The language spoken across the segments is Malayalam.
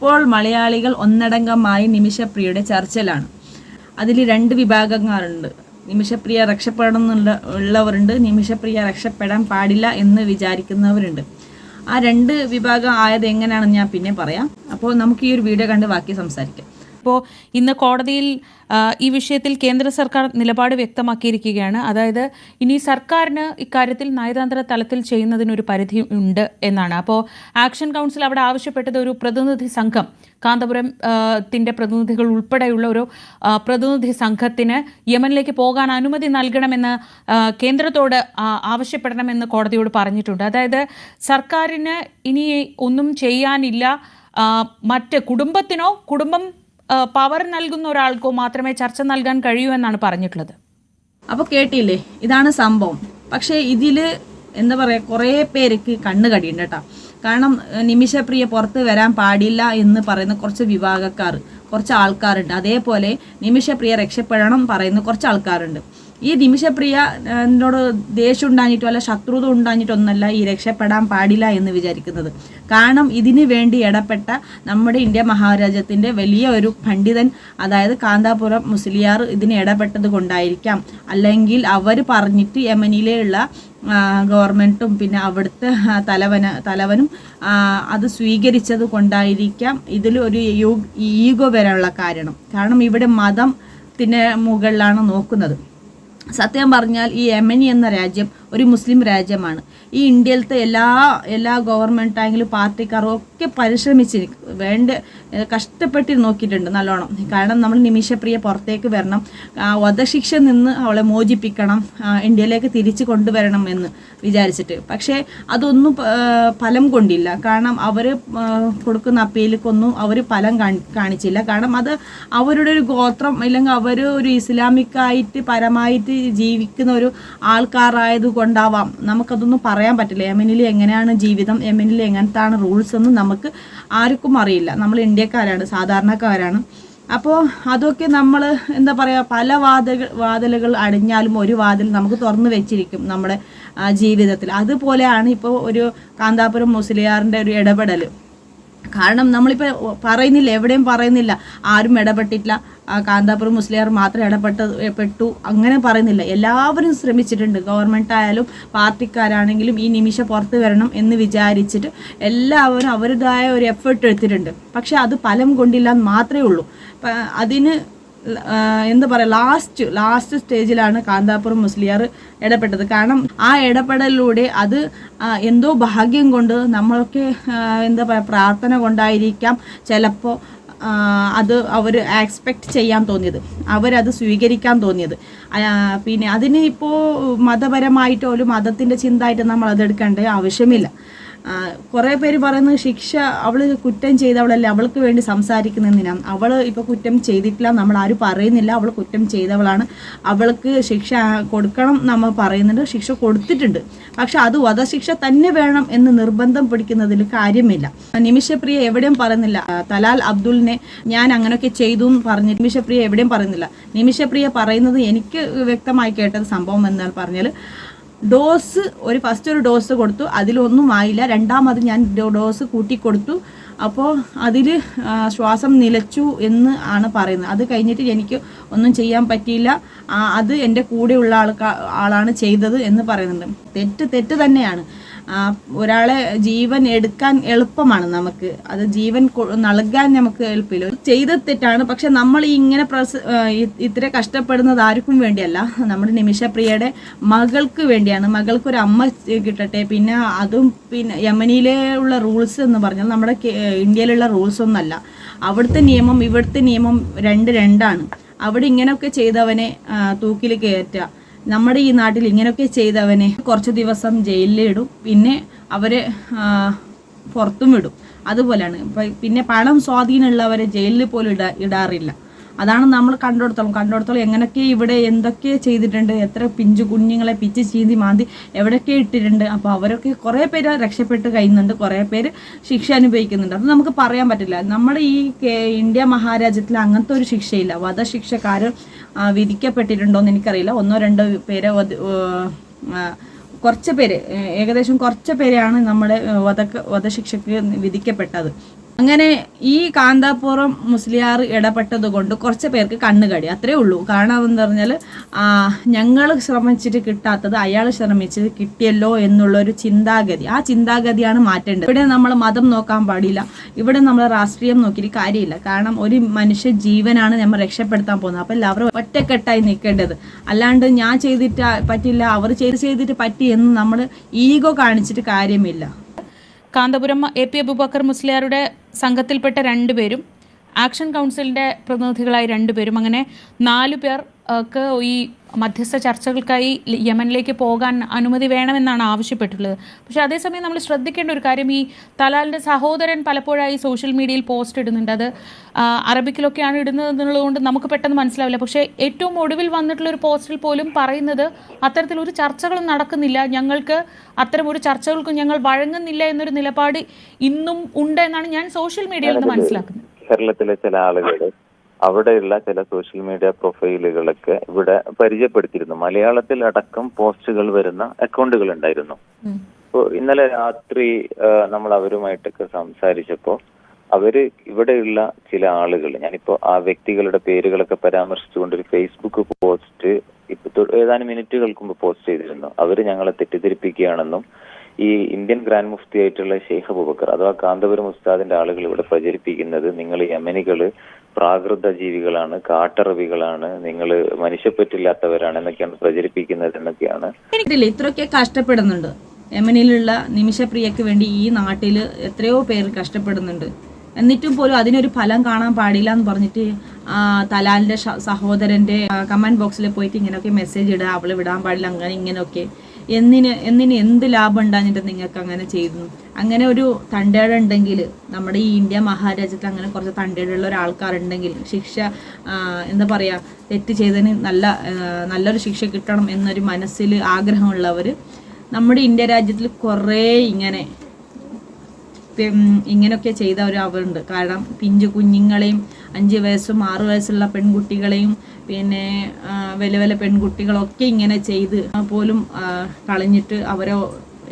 ഇപ്പോൾ മലയാളികൾ ഒന്നടങ്കമായി നിമിഷപ്രിയയുടെ ചർച്ചയിലാണ് അതിൽ രണ്ട് വിഭാഗങ്ങളുണ്ട്. നിമിഷപ്രിയ രക്ഷപ്പെടണം ഉള്ളവരുണ്ട്. നിമിഷപ്രിയ രക്ഷപ്പെടാൻ പാടില്ല എന്ന് വിചാരിക്കുന്നവരുണ്ട്. ആ രണ്ട് വിഭാഗം ആയത് എങ്ങനെയാണെന്ന് ഞാൻ പിന്നെ പറയാം. അപ്പോൾ നമുക്ക് ഈ ഒരു വീഡിയോ കണ്ട് ബാക്കി സംസാരിക്കാം. ഇപ്പോൾ ഇന്ന് കോടതിയിൽ ഈ വിഷയത്തിൽ കേന്ദ്ര സർക്കാർ നിലപാട് വ്യക്തമാക്കിയിരിക്കുകയാണ്. അതായത് ഇനി സർക്കാരിന് ഇക്കാര്യത്തിൽ നയതന്ത്ര തലത്തിൽ ചെയ്യുന്നതിനൊരു പരിധി ഉണ്ട് എന്നാണ്. അപ്പോൾ ആക്ഷൻ കൗൺസിൽ അവിടെ ആവശ്യപ്പെട്ടത് ഒരു പ്രതിനിധി സംഘം കാന്തപുരം ത്തിന്റെ പ്രതിനിധികൾ ഉൾപ്പെടെയുള്ള ഒരു പ്രതിനിധി സംഘത്തിന് യമനിലേക്ക് പോകാൻ അനുമതി നൽകണമെന്ന് കേന്ദ്രത്തോട് ആവശ്യപ്പെടണമെന്ന് കോടതിയോട് പറഞ്ഞിട്ടുണ്ട്. അതായത് സർക്കാരിന് ഇനി ഒന്നും ചെയ്യാനില്ല. മറ്റ് കുടുംബത്തിനോ കുടുംബം പവർ നൽകുന്ന ഒരാൾക്കോ മാത്രമേ ചർച്ച നൽകാൻ കഴിയൂ എന്നാണ് പറഞ്ഞിട്ടുള്ളത്. അപ്പോൾ കേട്ടില്ലേ ഇതാണ് സംഭവം. പക്ഷേ ഇതിൽ എന്താ പറയുക കുറേ പേർക്ക് കണ്ണ് കടിയുണ്ട് കേട്ടോ. കാരണം നിമിഷപ്രിയ പുറത്ത് വരാൻ പാടില്ല എന്ന് പറയുന്ന കുറച്ച് വിഭാഗക്കാർ കുറച്ച് ആൾക്കാരുണ്ട്. അതേപോലെ നിമിഷപ്രിയ രക്ഷപ്പെടണം പറയുന്ന കുറച്ച് ആൾക്കാരുണ്ട്. ഈ നിമിഷപ്രിയ എന്നോട് ദേഷ്യം ഉണ്ടാഞ്ഞിട്ടോ അല്ല ശത്രുത ഉണ്ടാഞ്ഞിട്ടൊന്നല്ല ഈ രക്ഷപ്പെടാൻ പാടില്ല എന്ന് വിചാരിക്കുന്നത്. കാരണം ഇതിന് വേണ്ടി ഇടപെട്ട നമ്മുടെ ഇന്ത്യ മഹാരാജ്യത്തിന്റെ വലിയ ഒരു പണ്ഡിതൻ അതായത് കാന്താപുരം മുസ്ലിയാർ ഇതിന് ഇടപെട്ടത് കൊണ്ടായിരിക്കാം. അല്ലെങ്കിൽ അവർ പറഞ്ഞിട്ട് യമനിലെയുള്ള ഗവൺമെന്റും പിന്നെ അവിടുത്തെ തലവന തലവനും അത് സ്വീകരിച്ചത് കൊണ്ടായിരിക്കാം ഇതിൽ ഒരു ഈഗോ വരാനുള്ള കാരണം. കാരണം ഇവിടെ മതം ത്തിന് മുകളിലാണ് നോക്കുന്നത്. സത്യം പറഞ്ഞാൽ ഈ യമനി എന്ന രാജ്യം ഒരു മുസ്ലിം രാജ്യമാണ്. ഈ ഇന്ത്യയിലത്തെ എല്ലാ എല്ലാ ഗവൺമെന്റ് ആയെങ്കിലും പാർട്ടിക്കാരും ഒക്കെ പരിശ്രമിച്ച് വേണ്ട കഷ്ടപ്പെട്ട് നോക്കിയിട്ടുണ്ട് നല്ലോണം. കാരണം നമ്മൾ നിമിഷപ്രിയ പുറത്തേക്ക് വരണം. വധശിക്ഷ നിന്ന് അവളെ മോചിപ്പിക്കണം. ഇന്ത്യയിലേക്ക് തിരിച്ചു കൊണ്ടുവരണം എന്ന് വിചാരിച്ചിട്ട്. പക്ഷേ അതൊന്നും ഫലം കൊണ്ടില്ല. കാരണം അവർ കൊടുക്കുന്ന അപ്പീലിക്കൊന്നും അവർ ഫലം കാണി- കാണിച്ചില്ല. കാരണം അത് അവരുടെ ഒരു ഗോത്രം അല്ലെങ്കിൽ അവർ ഒരു ഇസ്ലാമിക്കായിട്ട് പരമായിട്ട് ജീവിക്കുന്ന ഒരു ആൾക്കാരായത് കൊണ്ടാവാം നമുക്കതൊന്നും പറയാൻ പറ്റില്ല. യമനിൽ എങ്ങനെയാണ് ജീവിതം? യമനിൽ എങ്ങനത്താണ് റൂൾസ് ഒന്നും നമുക്ക് ആർക്കും അറിയില്ല. നമ്മൾ ഇന്ത്യക്കാരാണ് സാധാരണക്കാരാണ്. അപ്പോൾ അതൊക്കെ നമ്മൾ എന്താ പറയുക പല വാതകൾ വാതിലുകൾ അടിഞ്ഞാലും ഒരു വാതിൽ നമുക്ക് തുറന്നു വെച്ചിരിക്കും നമ്മുടെ ജീവിതത്തിൽ. അതുപോലെയാണ് ഇപ്പോൾ ഒരു കാന്താപുരം മുസ്ലിയാറിന്റെ ഒരു ഇടപെടൽ കാരണം നമ്മളിപ്പോൾ പറയുന്നില്ല എവിടെയും പറയുന്നില്ല. ആരും ഇടപെട്ടിട്ടില്ല. കാന്താപുരം മുസ്ലിയാർ മാത്രം ഇടപെട്ട പെട്ടു. അങ്ങനെ പറയുന്നില്ല. എല്ലാവരും ശ്രമിച്ചിട്ടുണ്ട്. ഗവൺമെന്റ് ആയാലും പാർട്ടിക്കാരാണെങ്കിലും ഈ നിമിഷം പുറത്ത് വരണം എന്ന് വിചാരിച്ചിട്ട് എല്ലാവരും അവരുടേതായ ഒരു എഫേർട്ട് എടുത്തിട്ടുണ്ട്. പക്ഷെ അത് ഫലം കൊണ്ടില്ല എന്ന് മാത്രമേ ഉള്ളൂ. അതിന് എന്താ പറയുക ലാസ്റ്റ് ലാസ്റ്റ് സ്റ്റേജിലാണ് കാന്താപുരം മുസ്ലിയാർ ഇടപെട്ടത്. കാരണം ആ ഇടപെടലിലൂടെ അത് എന്തോ ഭാഗ്യം കൊണ്ട് നമ്മളൊക്കെ എന്താ പറയുക പ്രാർത്ഥന കൊണ്ടായിരിക്കാം ചിലപ്പോൾ അത് അവർ എക്സ്പെക്റ്റ് ചെയ്യാൻ തോന്നിയത്. അവരത് സ്വീകരിക്കാൻ തോന്നിയത്. പിന്നെ അതിന് ഇപ്പോൾ മതപരമായിട്ടോ ഒരു മതത്തിന്റെ ചിന്തയായിട്ട് നമ്മൾ അതെടുക്കേണ്ട ആവശ്യമില്ല. കുറേ പേര് പറയുന്നത് ശിക്ഷ അവൾ കുറ്റം ചെയ്തവളല്ല അവൾക്ക് വേണ്ടി സംസാരിക്കുന്നതിനാണ് അവൾ ഇപ്പോൾ കുറ്റം ചെയ്തിട്ടില്ല നമ്മൾ ആരും പറയുന്നില്ല. അവൾ കുറ്റം ചെയ്തവളാണ്. അവൾക്ക് ശിക്ഷ കൊടുക്കണം നമ്മൾ പറയുന്നുണ്ട്. ശിക്ഷ കൊടുത്തിട്ടുണ്ട്. പക്ഷെ അത് വധശിക്ഷ തന്നെ വേണം എന്ന് നിർബന്ധം പിടിക്കുന്നതിൽ കാര്യമില്ല. നിമിഷപ്രിയ എവിടെയും പറയുന്നില്ല. തലാൽ അബ്ദുലിനെ ഞാൻ അങ്ങനെയൊക്കെ ചെയ്തു എന്ന് പറഞ്ഞ് നിമിഷപ്രിയ എവിടെയും പറയുന്നില്ല. നിമിഷപ്രിയ പറയുന്നത് എനിക്ക് വ്യക്തമായി കേട്ടത് സംഭവം എന്നാൽ പറഞ്ഞാൽ ഡോസ് ഒരു ഫസ്റ്റ് ഒരു ഡോസ് കൊടുത്തു. അതിലൊന്നും ആയില്ല. രണ്ടാമത് ഞാൻ ഡോസ് കൂട്ടി കൊടുത്തു. അപ്പോൾ അതിൽ ശ്വാസം നിലച്ചു എന്ന് ആണ് പറയുന്നത്. അത് കഴിഞ്ഞിട്ട് എനിക്ക് ഒന്നും ചെയ്യാൻ പറ്റിയില്ല. അത് എന്റെ കൂടെയുള്ള ആൾക്കാ ആളാണ് ചെയ്തത് എന്ന് പറയുന്നുണ്ട്. തെറ്റ് തെറ്റ് തന്നെയാണ്. ഒരാളെ ജീവൻ എടുക്കാൻ എളുപ്പമാണ് നമുക്ക്. അത് ജീവൻ നൽകാൻ നമുക്ക് എളുപ്പമില്ല. ചെയ്തെത്തിട്ടാണ് പക്ഷെ നമ്മൾ ഇങ്ങനെ പ്രസ ഇത്ര കഷ്ടപ്പെടുന്നത് ആർക്കും വേണ്ടിയല്ല. നമ്മുടെ നിമിഷപ്രിയയുടെ മകൾക്ക് വേണ്ടിയാണ്. മകൾക്ക് ഒരു അമ്മ കിട്ടട്ടെ. പിന്നെ അതും പിന്നെ യമനിയിലെ ഉള്ള റൂൾസ് എന്ന് പറഞ്ഞാൽ നമ്മുടെ ഇന്ത്യയിലുള്ള റൂൾസ് ഒന്നല്ല. അവിടുത്തെ നിയമം ഇവിടുത്തെ നിയമം രണ്ട് രണ്ടാണ്. അവിടെ ഇങ്ങനെയൊക്കെ ചെയ്തവനെ തൂക്കിൽ കയറ്റുക. നമ്മുടെ ഈ നാട്ടിൽ ഇങ്ങനെയൊക്കെ ചെയ്തവനെ കുറച്ച് ദിവസം ജയിലിലിടും പിന്നെ അവരെ പുറത്തും വിടും. അതുപോലെയാണ്. പിന്നെ പണം സ്വാധീനമുള്ളവരെ ജയിലിൽ പോലും ഇടാ ഇടാറില്ല. അതാണ് നമ്മൾ കണ്ടെടുത്തോളം കണ്ടെടുത്തോളം എങ്ങനെയൊക്കെ ഇവിടെ എന്തൊക്കെ ചെയ്തിട്ടുണ്ട് എത്ര പിഞ്ചു കുഞ്ഞുങ്ങളെ പിച്ച് ചീന്തി മാന്തി എവിടെയൊക്കെ ഇട്ടിട്ടുണ്ട്. അപ്പോൾ അവരൊക്കെ കുറേ പേര് രക്ഷപ്പെട്ട് കഴിയുന്നുണ്ട് കുറേ പേര് ശിക്ഷ അനുഭവിക്കുന്നുണ്ട്. അത് നമുക്ക് പറയാൻ പറ്റില്ല. നമ്മുടെ ഈ ഇന്ത്യ മഹാരാജ്യത്തിൽ അങ്ങനത്തെ ഒരു ശിക്ഷയില്ല. വധശിക്ഷക്കാർ വിധിക്കപ്പെട്ടിട്ടുണ്ടോ എന്ന് എനിക്കറിയില്ല. ഒന്നോ രണ്ടോ പേരെ കുറച്ച് പേര് ഏകദേശം കുറച്ച് പേരെയാണ് നമ്മുടെ വധ വധശിക്ഷക്ക് വിധിക്കപ്പെട്ടത്. അങ്ങനെ ഈ കാന്താപുരം മുസ്ലിയാർ ഇടപെട്ടത് കൊണ്ട് കുറച്ച് പേർക്ക് കണ്ണുകടി അത്രേ ഉള്ളൂ. കാരണം എന്ന് പറഞ്ഞാൽ ഞങ്ങൾ ശ്രമിച്ചിട്ട് കിട്ടാത്തത് അയാൾ ശ്രമിച്ചത് കിട്ടിയല്ലോ എന്നുള്ള ഒരു ചിന്താഗതി. ആ ചിന്താഗതിയാണ് മാറ്റേണ്ടത്. ഇവിടെ നമ്മൾ മതം നോക്കാൻ പാടില്ല. ഇവിടെ നമ്മൾ രാഷ്ട്രീയം നോക്കിയിട്ട് കാര്യമില്ല. കാരണം ഒരു മനുഷ്യ ജീവനാണ് നമ്മൾ രക്ഷപ്പെടുത്താൻ പോകുന്നത്. അപ്പോൾ എല്ലാവരും ഒറ്റക്കെട്ടായി നിൽക്കേണ്ടത്. അല്ലാണ്ട് ഞാൻ ചെയ്തിട്ട് പറ്റില്ല അവർ ചെയ്ത് ചെയ്തിട്ട് പറ്റി എന്ന് നമ്മൾ ഈഗോ കാണിച്ചിട്ട് കാര്യമില്ല. കാന്തപുരം എ പി അബുബക്കർ മുസ്ലിയാരുടെ സംഘത്തിൽപ്പെട്ട രണ്ടുപേരും ആക്ഷൻ കൗൺസിലിന്റെ പ്രതിനിധികളായി രണ്ടുപേരും അങ്ങനെ നാലു പേർ ക്ക് ഈ മധ്യസ്ഥ ചർച്ചകൾക്കായി യമനിലേക്ക് പോകാൻ അനുമതി വേണമെന്നാണ് ആവശ്യപ്പെട്ടിട്ടുള്ളത് പക്ഷേ അതേസമയം നമ്മൾ ശ്രദ്ധിക്കേണ്ട ഒരു കാര്യം ഈ തലാലിന്റെ സഹോദരൻ പലപ്പോഴായി സോഷ്യൽ മീഡിയയിൽ പോസ്റ്റ് ഇടുന്നുണ്ട്. അത് അറബിക്കിലൊക്കെയാണ് ഇടുന്നത് എന്നുള്ളതുകൊണ്ട് നമുക്ക് പെട്ടെന്ന് മനസ്സിലാവില്ല. പക്ഷേ ഏറ്റവും ഒടുവിൽ വന്നിട്ടുള്ള ഒരു പോസ്റ്റിൽ പോലും പറയുന്നത് അത്തരത്തിലൊരു ചർച്ചകളും നടക്കുന്നില്ല. ഞങ്ങൾക്ക് അത്തരം ഒരു ചർച്ചകൾക്കും ഞങ്ങൾ വഴങ്ങുന്നില്ല എന്നൊരു നിലപാട് ഇന്നും ഉണ്ട് എന്നാണ് ഞാൻ സോഷ്യൽ മീഡിയയിൽ നിന്ന് മനസ്സിലാക്കുന്നത്. കേരളത്തിലെ ചില ആളുകൾ അവിടെയുള്ള ചില സോഷ്യൽ മീഡിയ പ്രൊഫൈലുകളൊക്കെ ഇവിടെ പരിചയപ്പെടുത്തിയിരുന്നു. മലയാളത്തിൽ അടക്കം പോസ്റ്റുകൾ വരുന്ന അക്കൗണ്ടുകൾ ഉണ്ടായിരുന്നു. അപ്പോ അപ്പോൾ ഇന്നലെ രാത്രി നമ്മൾ അവരുമായിട്ടൊക്കെ സംസാരിച്ചപ്പോൾ അവർ ഇവിടെയുള്ള ചില ആളുകൾ ഞാനിപ്പോ ആ വ്യക്തികളുടെ പേരുകളൊക്കെ പരാമർശിച്ചുകൊണ്ട് ഒരു ഫേസ്ബുക്ക് പോസ്റ്റ് ഇപ്പൊ ഏതാനും മിനിറ്റുകൾക്ക് മുമ്പ് പോസ്റ്റ് ചെയ്തിരുന്നു. അവർ ഞങ്ങളെ തെറ്റിദ്ധരിപ്പിക്കുകയാണെന്നും ഈ ഇന്ത്യൻ ഗ്രാൻഡ് മുഫ്തി ആയിട്ടുള്ള ഷെയ്ഖ് അബൂബക്കർ അഥവാ കാന്തപുരം ഉസ്താദിന്റെ ആളുകൾ ഇവിടെ പ്രചരിപ്പിക്കുന്നത് നിങ്ങൾ യമനികൾ പ്രാകൃത ജീവികളാണ് കാട്ടറബികളാണ് നിങ്ങൾ മനുഷ്യപ്പറ്റില്ലാത്തവരാണ് എന്നൊക്കെയാണ് പ്രചരിപ്പിക്കുന്നത് എന്നൊക്കെയാണ്. ഇത്രയൊക്കെ കഷ്ടപ്പെടുന്നുണ്ട്. യമനിലുള്ള നിമിഷപ്രിയക്ക് വേണ്ടി ഈ നാട്ടിൽ എത്രയോ പേർ കഷ്ടപ്പെടുന്നുണ്ട്. എന്നിട്ടും പോലും അതിനൊരു ഫലം കാണാൻ പാടില്ല എന്ന് പറഞ്ഞിട്ട് തലാലിന്റെ സഹോദരന്റെ കമന്റ് ബോക്സിൽ പോയിട്ട് ഇങ്ങനെയൊക്കെ മെസ്സേജ് ഇടുക അവൾ വിടാൻ പാടില്ല അങ്ങനെ ഇങ്ങനെയൊക്കെ. എന്തിന് എന്തിന് എന്ത് ലാഭം ഉണ്ടാഞ്ഞിട്ട് നിങ്ങൾക്ക് അങ്ങനെ ചെയ്തു? അങ്ങനെ ഒരു തണ്ടേട ഉണ്ടെങ്കിൽ നമ്മുടെ ഈ ഇന്ത്യ മഹാരാജ്യത്തിൽ അങ്ങനെ കുറച്ച് തണ്ടേടുള്ള ഒരാൾക്കാരുണ്ടെങ്കിൽ ശിക്ഷ എന്താ പറയുക തെറ്റ് ചെയ്തതിന് നല്ല നല്ലൊരു ശിക്ഷ കിട്ടണം എന്നൊരു മനസ്സിൽ ആഗ്രഹമുള്ളവർ നമ്മുടെ ഇന്ത്യ രാജ്യത്തിൽ കുറേ ഇങ്ങനെ ഇങ്ങനെയൊക്കെ ചെയ്ത ഒരു അവരുണ്ട്. കാരണം പിഞ്ചു കുഞ്ഞുങ്ങളെയും അഞ്ച് വയസ്സും ആറു വയസ്സുള്ള പെൺകുട്ടികളെയും പിന്നെ വില വലിയ പെൺകുട്ടികളൊക്കെ ഇങ്ങനെ ചെയ്ത് പോലും കളഞ്ഞിട്ട് അവരെ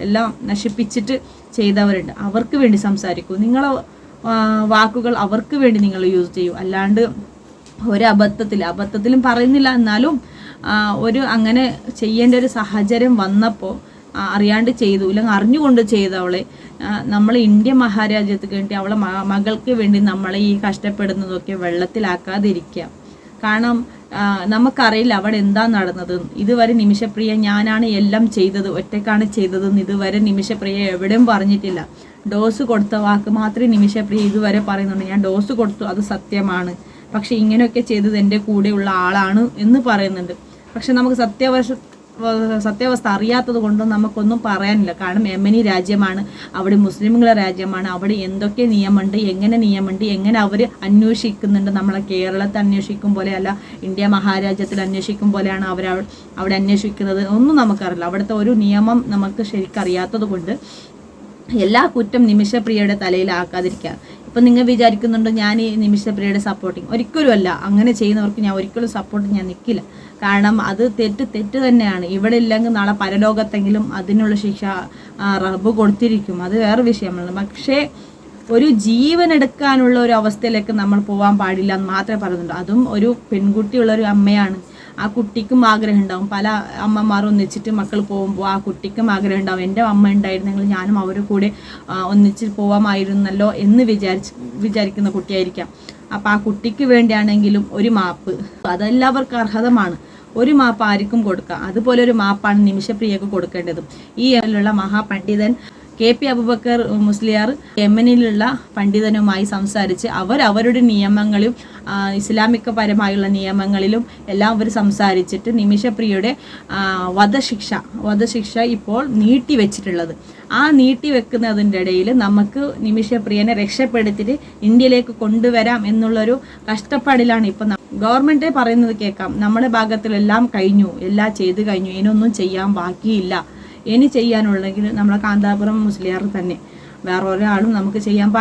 എല്ലാം നശിപ്പിച്ചിട്ട് ചെയ്തവരുണ്ട്. അവർക്ക് വേണ്ടി സംസാരിക്കൂ. നിങ്ങളെ വാക്കുകൾ അവർക്ക് വേണ്ടി നിങ്ങൾ യൂസ് ചെയ്യൂ. അല്ലാണ്ട് ഒരു അബദ്ധത്തിൽ അബദ്ധത്തിലും പറയുന്നില്ല. എന്നാലും ഒരു അങ്ങനെ ചെയ്യേണ്ട ഒരു സാഹചര്യം വന്നപ്പോൾ അറിയാണ്ട് ചെയ്തു ഇല്ലെങ്കിൽ അറിഞ്ഞുകൊണ്ട് ചെയ്തു അവളെ. നമ്മൾ ഇന്ത്യ മഹാരാജ്യത്തിന് വേണ്ടി അവളെ മകൾക്ക് വേണ്ടി നമ്മളെ ഈ കഷ്ടപ്പെടുന്നതൊക്കെ വെള്ളത്തിലാക്കാതിരിക്കുക. കാരണം നമുക്കറിയില്ല അവിടെ എന്താ നടന്നത്. ഇതുവരെ നിമിഷപ്രിയ ഞാനാണ് എല്ലാം ചെയ്തത് ഒറ്റക്കാണ് ചെയ്തതെന്ന് ഇതുവരെ നിമിഷപ്രിയ എവിടെയും പറഞ്ഞിട്ടില്ല. ഡോസ് കൊടുത്ത വാക്ക് മാത്രമേ നിമിഷപ്രിയ ഇതുവരെ പറയുന്നുണ്ട് ഞാൻ ഡോസ് കൊടുത്തു അത് സത്യമാണ്. പക്ഷെ ഇങ്ങനെയൊക്കെ ചെയ്തത് എന്റെ കൂടെയുള്ള ആളാണ് എന്ന് പറയുന്നുണ്ട്. പക്ഷെ നമുക്ക് സത്യാവശ സത്യാവസ്ഥ അറിയാത്തത് കൊണ്ട് നമുക്കൊന്നും പറയാനില്ല. കാരണം യമനി രാജ്യമാണ് അവിടെ മുസ്ലിമുകളെ രാജ്യമാണ് അവിടെ എന്തൊക്കെ നിയമമുണ്ട് എങ്ങനെ നിയമമുണ്ട് എങ്ങനെ അവർ അന്വേഷിക്കുന്നുണ്ട്. നമ്മളെ കേരളത്തെ അന്വേഷിക്കും പോലെയല്ല ഇന്ത്യ മഹാരാജ്യത്തിൽ അന്വേഷിക്കും പോലെയാണ് അവർ അവിടെ അന്വേഷിക്കുന്നത്. ഒന്നും നമുക്കറിയില്ല. അവിടുത്തെ ഒരു നിയമം നമുക്ക് ശരിക്കറിയാത്തത് കൊണ്ട് എല്ലാ കുറ്റം നിമിഷപ്രിയയുടെ തലയിലാക്കാതിരിക്കുക ഇപ്പം നിങ്ങൾ വിചാരിക്കുന്നുണ്ട് ഞാൻ ഈ നിമിഷപ്രിയയുടെ സപ്പോർട്ടിങ് ഒരിക്കലും അല്ല. അങ്ങനെ ചെയ്യുന്നവർക്ക് ഞാൻ ഒരിക്കലും സപ്പോർട്ട് ഞാൻ നിൽക്കില്ല. കാരണം അത് തെറ്റ് തെറ്റ് തന്നെയാണ്. ഇവിടെ ഇല്ലെങ്കിൽ നാളെ പരലോകത്തെങ്കിലും അതിനുള്ള ശിക്ഷ റബ്ബ് കൊടുത്തിരിക്കും. അത് വേറെ വിഷയമാണ് പക്ഷേ ഒരു ജീവൻ എടുക്കാനുള്ള ഒരു അവസ്ഥയിലേക്ക് നമ്മൾ പോകാൻ പാടില്ല എന്ന് മാത്രമേ പറയുന്നുള്ളൂ. അതും ഒരു പെൺകുട്ടിയുള്ള ഒരു അമ്മയാണ്. ആ കുട്ടിക്കും ആഗ്രഹം ഉണ്ടാവും പല അമ്മമാർ ഒന്നിച്ചിട്ട് മക്കൾ പോകുമ്പോൾ ആ കുട്ടിക്കും ആഗ്രഹം ഉണ്ടാവും എന്റെ അമ്മ ഉണ്ടായിരുന്നെങ്കിൽ ഞാനും അവരുടെ കൂടെ ഒന്നിച്ച് പോവാമായിരുന്നല്ലോ എന്ന് വിചാരിച്ച് വിചാരിക്കുന്ന കുട്ടിയായിരിക്കാം. അപ്പം ആ കുട്ടിക്ക് വേണ്ടിയാണെങ്കിലും ഒരു മാപ്പ്. അതെല്ലാവർക്കും അർഹതമാണ്. ഒരു മാപ്പ് ആർക്കും കൊടുക്കാം. അതുപോലെ ഒരു മാപ്പാണ് നിമിഷപ്രിയക്ക് കൊടുക്കേണ്ടത്. ഈ ലുള്ള മഹാപണ്ഡിതൻ കെ പി അബുബക്കർ മുസ്ലിയാർ യമനിലുള്ള പണ്ഡിതനുമായി സംസാരിച്ച് അവർ അവരുടെ നിയമങ്ങളും ഇസ്ലാമിക പരമായുള്ള നിയമങ്ങളിലും എല്ലാം അവർ സംസാരിച്ചിട്ട് നിമിഷപ്രിയയുടെ വധശിക്ഷ വധശിക്ഷ ഇപ്പോൾ നീട്ടിവെച്ചിട്ടുള്ളത്. ആ നീട്ടി വെക്കുന്നതിന്റെ ഇടയിൽ നമുക്ക് നിമിഷപ്രിയനെ രക്ഷപ്പെടുത്തിയിട്ട് ഇന്ത്യയിലേക്ക് കൊണ്ടുവരാം എന്നുള്ളൊരു കഷ്ടപ്പാടിലാണ് ഇപ്പം ഗവൺമെന്റ് പറയുന്നത് കേൾക്കാം. നമ്മുടെ ഭാഗത്തിലെല്ലാം കഴിഞ്ഞു എല്ലാം ചെയ്തു കഴിഞ്ഞു ഇനിയൊന്നും ചെയ്യാൻ ബാക്കിയില്ല. ഇനി ചെയ്യാനുള്ളെങ്കിൽ നമ്മളെ കാന്താപുരം മുസ്ലിയാർ തന്നെ. വേറെ ഒരാളും നമുക്ക് ചെയ്യാൻ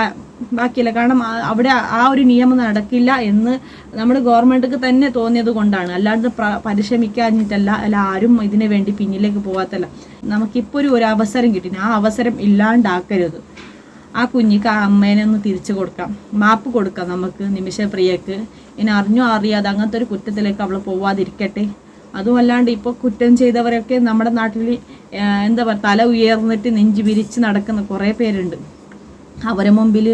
ബാക്കിയില്ല. കാരണം അവിടെ ആ ഒരു നിയമം നടക്കില്ല എന്ന് നമ്മുടെ ഗവൺമെന്റിക്ക് തന്നെ തോന്നിയത് കൊണ്ടാണ്. അല്ലാണ്ട് പ്ര- പരിശ്രമിക്കാഞ്ഞിട്ടല്ല അല്ല ആരും ഇതിനു വേണ്ടി പിന്നിലേക്ക് പോകാത്തല്ല നമുക്കിപ്പോൾ ഒരു ഒരു അവസരം കിട്ടി. ആ അവസരം ഇല്ലാണ്ടാക്കരുത്. ആ കുഞ്ഞിക്ക് ആ അമ്മേനെ ഒന്ന് തിരിച്ചു കൊടുക്കാം. മാപ്പ് കൊടുക്കാം നമുക്ക് നിമിഷപ്രിയക്ക്. ഇനി അറിഞ്ഞോ അറിയാതെ അങ്ങനത്തെ ഒരു കുറ്റത്തിലേക്ക് അവൾ പോവാതിരിക്കട്ടെ. അതുമല്ലാണ്ട് ഇപ്പോൾ കുറ്റം ചെയ്തവരൊക്കെ നമ്മുടെ നാട്ടിൽ എന്താ പറയുക തല ഉയർന്നിട്ട് നെഞ്ചു വിരിച്ച് നടക്കുന്ന കുറേ പേരുണ്ട്. അവരെ മുമ്പിൽ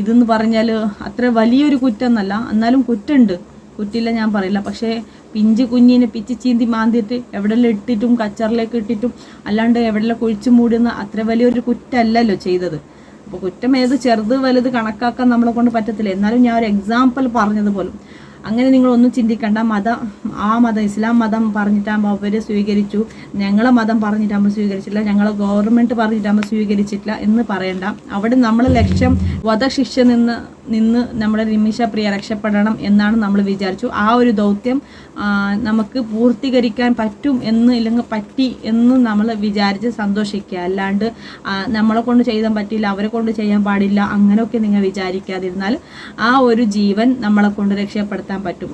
ഇതെന്ന് പറഞ്ഞാൽ അത്ര വലിയൊരു കുറ്റം എന്നല്ല എന്നാലും കുറ്റമുണ്ട് കുറ്റില്ല ഞാൻ പറയില്ല. പക്ഷേ പിഞ്ച് കുഞ്ഞിനെ പിച്ച് ചീന്തി മാന്തിയിട്ട് എവിടെല്ലാം ഇട്ടിട്ടും കച്ചറിലേക്ക് ഇട്ടിട്ടും അല്ലാണ്ട് എവിടെല്ലാം കുഴിച്ചു മൂടുന്ന അത്ര വലിയൊരു കുറ്റമല്ലല്ലോ ചെയ്തത്. അപ്പോൾ കുറ്റം ഏത് ചെറുത് വലുത് കണക്കാക്കാൻ നമ്മളെ കൊണ്ട് പറ്റത്തില്ല. എന്നാലും ഞാൻ ഒരു എക്സാമ്പിൾ പറഞ്ഞതുപോലും അങ്ങനെ നിങ്ങളൊന്നും ചിന്തിക്കണ്ട. മതം ആ മതം ഇസ്ലാം മതം പറഞ്ഞിട്ടാകുമ്പോൾ അവർ സ്വീകരിച്ചു. ഞങ്ങളെ മതം പറഞ്ഞിട്ടാകുമ്പോൾ സ്വീകരിച്ചില്ല ഞങ്ങളെ ഗവൺമെന്റ് പറഞ്ഞിട്ടാകുമ്പോൾ സ്വീകരിച്ചിട്ടില്ല എന്ന് പറയണ്ട. അവിടെ നമ്മളെ ലക്ഷ്യം വധശിക്ഷ നിന്ന് നിന്ന് നമ്മുടെ നിമിഷ പ്രിയ രക്ഷപ്പെടണം എന്നാണ് നമ്മൾ വിചാരിച്ചു. ആ ഒരു ദൗത്യം നമുക്ക് പൂർത്തീകരിക്കാൻ പറ്റും എന്ന് ഇല്ലെങ്കിൽ പറ്റി എന്ന് നമ്മൾ വിചാരിച്ച് സന്തോഷിക്കുക. അല്ലാണ്ട് നമ്മളെ കൊണ്ട് ചെയ്യാൻ പറ്റില്ല അവരെ കൊണ്ട് ചെയ്യാൻ പാടില്ല അങ്ങനെയൊക്കെ നിങ്ങൾ വിചാരിക്കാതിരുന്നാൽ ആ ഒരു ജീവൻ നമ്മളെ കൊണ്ട് രക്ഷപ്പെടുത്താൻ പറ്റും.